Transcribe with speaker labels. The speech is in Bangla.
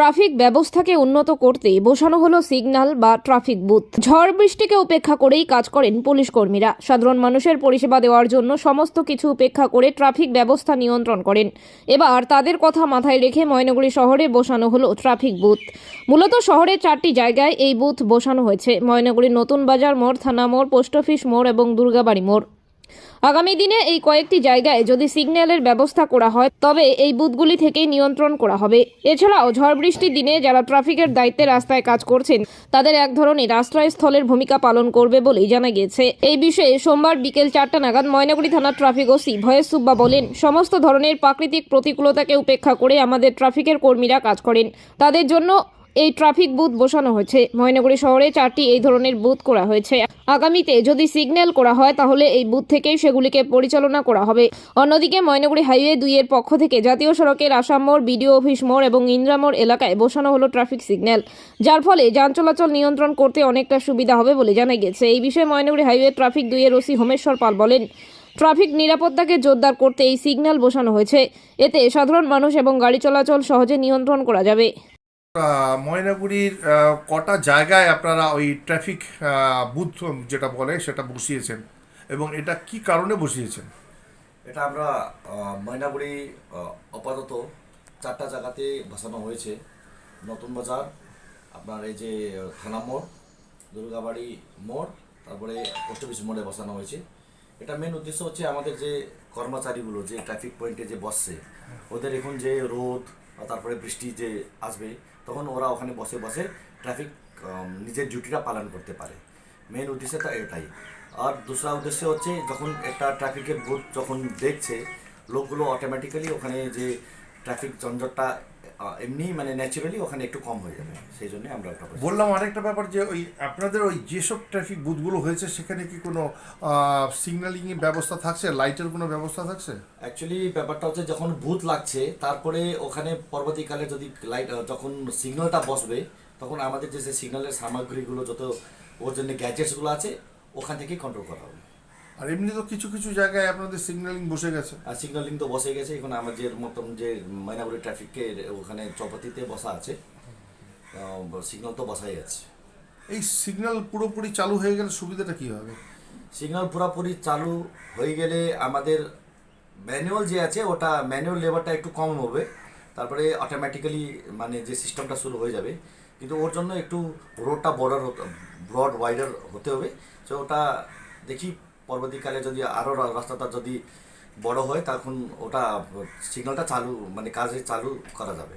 Speaker 1: ট্রাফিক ব্যবস্থাকে উন্নত করতে বসানো হলো সিগন্যাল বা ট্রাফিক বুথ। ঝড় বৃষ্টিকে উপেক্ষা করেই কাজ করেন পুলিশ কর্মীরা। সাধারণ মানুষের পরিষেবা দেওয়ার জন্য সমস্ত কিছু উপেক্ষা করে ট্রাফিক ব্যবস্থা নিয়ন্ত্রণ করেন। এবার তাদের কথা মাথায় রেখে ময়নগুড়ি শহরে বসানো হলো ট্রাফিক বুথ। মূলত শহরের চারটি জায়গায় এই বুথ বসানো হয়েছে। ময়নাগুড়ির নতুন বাজার মোড়, থানা মোড়, পোস্ট অফিস মোড় এবং দুর্গাবাড়ি মোড়। আগামী দিনে এই কয়েকটি জায়গায় যদি সিগন্যালের ব্যবস্থা করা হয়, তবে এই বুথগুলি থেকেই নিয়ন্ত্রণ করা হবে। এছাড়াও ঝড় বৃষ্টির দিনে যারা ট্রাফিকের দায়িত্বে রাস্তায় কাজ করছেন, তাদের এক ধরনের আশ্রয়স্থলের ভূমিকা পালন করবে বলেই জানা গিয়েছে। এই বিষয়ে সোমবার বিকেল চারটা নাগাদ ময়নাগুড়ি থানার ট্রাফিক ওসি ভয়েস সুব্বা বলেন, সমস্ত ধরনের প্রাকৃতিক প্রতিকূলতাকে উপেক্ষা করে আমাদের ট্রাফিকের কর্মীরা কাজ করেন। তাদের জন্য এই ট্রাফিক বুথ বসানো হয়েছে। ময়নাগুড়ি শহরে চারটি এই ধরনের বুথ করা হয়েছে। আগামীতে যদি সিগন্যাল করা হয়, তাহলে এই বুথ থেকেই সেগুলিকে পরিচালনা করা হবে। অন্যদিকে ময়নাগুড়ি হাইওয়ে দুইয়ের পক্ষ থেকে জাতীয় সড়কের আসাম মোড়, বিডিও অফিস মোড় এবং ইন্দ্রামোড় এলাকায় বসানো হলো ট্রাফিক সিগন্যাল। যার ফলে যান চলাচল নিয়ন্ত্রণ করতে অনেকটা সুবিধা হবে বলে জানা গেছে এই বিষয়ে ময়নাগুড়ি হাইওয়ে ট্রাফিক দুইয়ের ওসি হোমেশ্বর পাল বলেন, ট্রাফিক নিরাপত্তাকে জোরদার করতে এই সিগন্যাল বসানো হয়েছে। এতে সাধারণ মানুষ এবং গাড়ি চলাচল সহজে নিয়ন্ত্রণ করা যাবে।
Speaker 2: ময়নাগুড়ির কটা জায়গায় আপনারা ওই ট্রাফিক বুথ যেটা বলে সেটা বসিয়েছেন? এবং এটা কি কারণে বসিয়েছেন?
Speaker 3: এটা আমরা ময়নাগুড়ি আপাতত চারটা জায়গাতে বসানো হয়েছে। নতুন বাজার, আপনার এই যে, থানা মোড়, দুর্গাবাড়ি মোড়, তারপরে পোস্ট অফিস মোড়ে বসানো হয়েছে। এটা মেন উদ্দেশ্য হচ্ছে আমাদের যে কর্মচারীগুলো, যে ট্রাফিক পয়েন্টে যে বসছে, ওদের এখন যে রোদ তারপরে বৃষ্টি যে আসবে তখন ওরা ওখানে বসে বসে ট্রাফিক নিজের ডিউটিটা পালন করতে পারে। মেন উদ্দেশ্যটা এটাই। আর দুসরা উদ্দেশ্য হচ্ছে যখন একটা ট্রাফিকের বুথ যখন দেখছে লোকগুলো অটোমেটিক্যালি ওখানে যে ট্রাফিক আহ, এমনি মানে ন্যাচারালি ওখানে একটু কম হয়ে যাবে। সেই জন্য আমরা ওটা
Speaker 2: বললাম আরেকটা ব্যাপার যে ওই আপনাদের ওই যেসব ট্রাফিক বুথগুলো হয়েছে সেখানে কি কোনো সিগন্যালিং এর ব্যবস্থা থাকছে? লাইটের কোনো ব্যবস্থা থাকছে?
Speaker 3: অ্যাকচুয়ালি ব্যাপারটা হচ্ছে যখন বুথ লাগছে তারপরে ওখানে পরবর্তীকালে যদি লাইট যখন সিগন্যালটা বসবে তখন আমাদের যে সিগন্যালের সামগ্রীগুলো যত ওর জন্য গ্যাজেটসগুলো আছে ওখান থেকেই কন্ট্রোল করা হবে।
Speaker 2: আর এমনি তো কিছু কিছু জায়গায় আপনাদের সিগন্যালিং বসে গেছে।
Speaker 3: আর সিগন্যালিং তো বসে গেছে। এখন আমাদের মতন যে ময়নাগুড়ি ট্রাফিককে ওখানে চৌপাতিতে বসা আছে সিগন্যাল তো বসাই আছে।
Speaker 2: এই সিগন্যাল পুরোপুরি চালু হয়ে গেলে সুবিধাটা কি হবে?
Speaker 3: সিগন্যাল পুরোপুরি চালু হয়ে গেলে আমাদের ম্যানুয়াল যে আছে ওটা ম্যানুয়াল লেবারটা একটু কম হবে। তারপরে অটোমেটিক্যালি মানে যে সিস্টেমটা শুরু হয়ে যাবে। কিন্তু ওর জন্য একটু রোডটা বর্ডার হতে ব্রড ওয়াইডার হতে হবে। তো ওটা দেখি পরবর্তীকালে যদি আরও রাস্তাটা যদি বড় হয়, তখন ওটা সিগন্যালটা চালু মানে কাজে চালু করা যাবে।